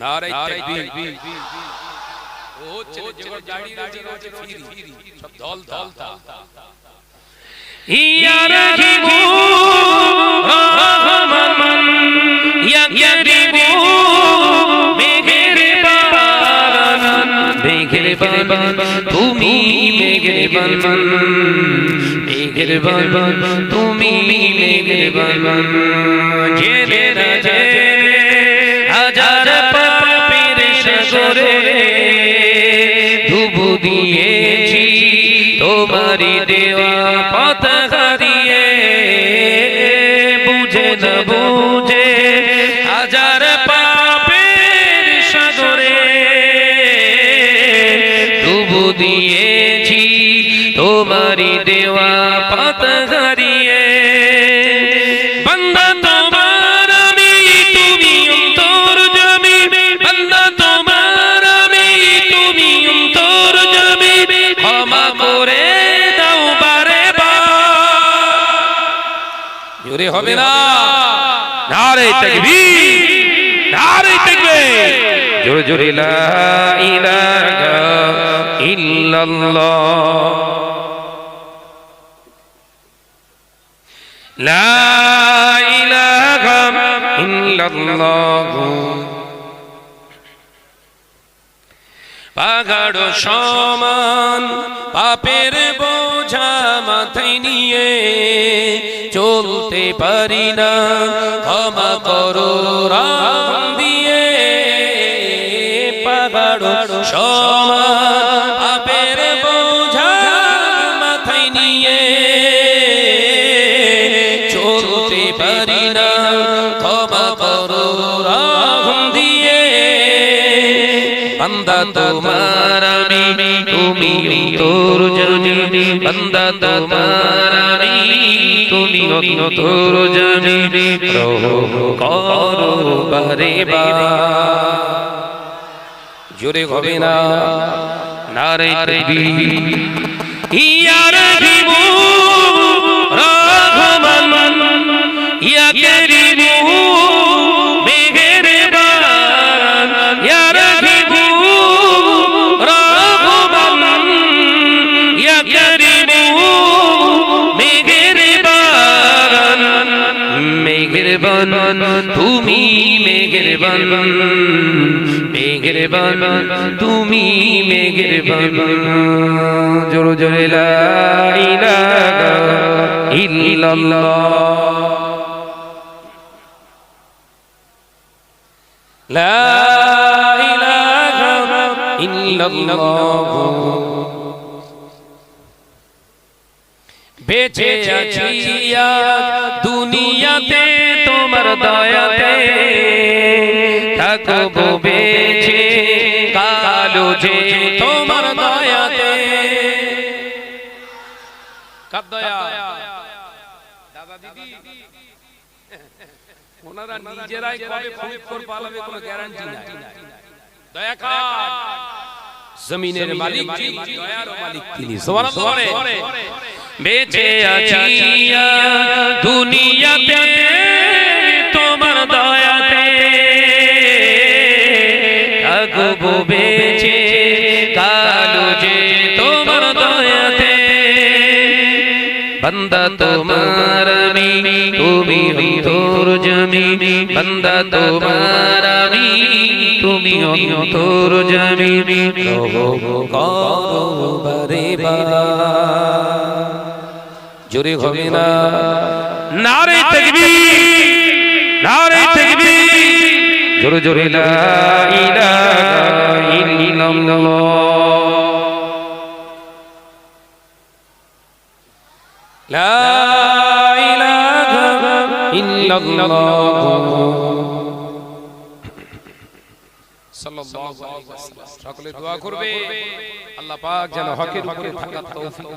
नारे सब धौल धौल था यार की मन भूमि मेघरे बन মেহেরবান, তুমি মেহেরবান জেনে রাজে, হাজার পাপের সাগরে ডুবু দিয়েছি, তোমারি দেওয়া পতাকা দিয়ে। বুঝে না বুঝে হাজার পাপের সাগরে ধুবু দিয়ে তোমারি দেওয়া পতাকা দিয়ে বান্দা তোমার আমি তুমি অন্তর জমি। বান্দা তোমার আমি তুমি অন্তর জমি। ক্ষমা করে দাও বারে জোরে হবে না। নারে তাকবীর। নারে তাকবীর। জোরে জোরে লা ইলাহা ইল্লাল্লাহ। পাহাড় সমান, পাপের বোঝা মাথায় নিয়ে চলতে পারি না। ক্ষমা করো রাম দিয়ে। পাহাড় সমান বান্দা তোমার আমি, তুমি তোর জানি, বান্দা তোমার আমি, তুমি তোর জানি করো বারে বা। জোরে হবে না, নারে তাকবীর ইয়া রাহিম রহমান মেঘেরবান তুমি মেঘেরবান মেঘেরবান তুমি মেঘেরবান জোরে জোরে ইল্লাল্লাহ। ইল্লাল্লাহ। বেঁচে আজ দুনিয়াতে দয়াতে থাকব বেঁচে, কালো যে তোমার দয়াতে। কার দয়া দাদা দিদি, ওনারা নিজেরাই কবে করে পালাবে কোনো গ্যারান্টি নাই। দয়া কার। জমিনের মালিক দয়ার মালিক তিনি। সুবহানাল্লাহ বেঁচে আছি দুনিয়াতে থাকব বেঁচে কালো যে তোমার দয়াতে। বন্দা তোমার আমি তুমি অন্তর জমি। বন্দা তোমার আমি তুমি অন্তর জমি। করো বারে জোরে হবে না। নারে তাকবীর নারে তাকবীর। জোরে জোরে সকলে দোয়া করবে। আল্লাহ পাক যেন হকের উপরে থাকার তৌফিক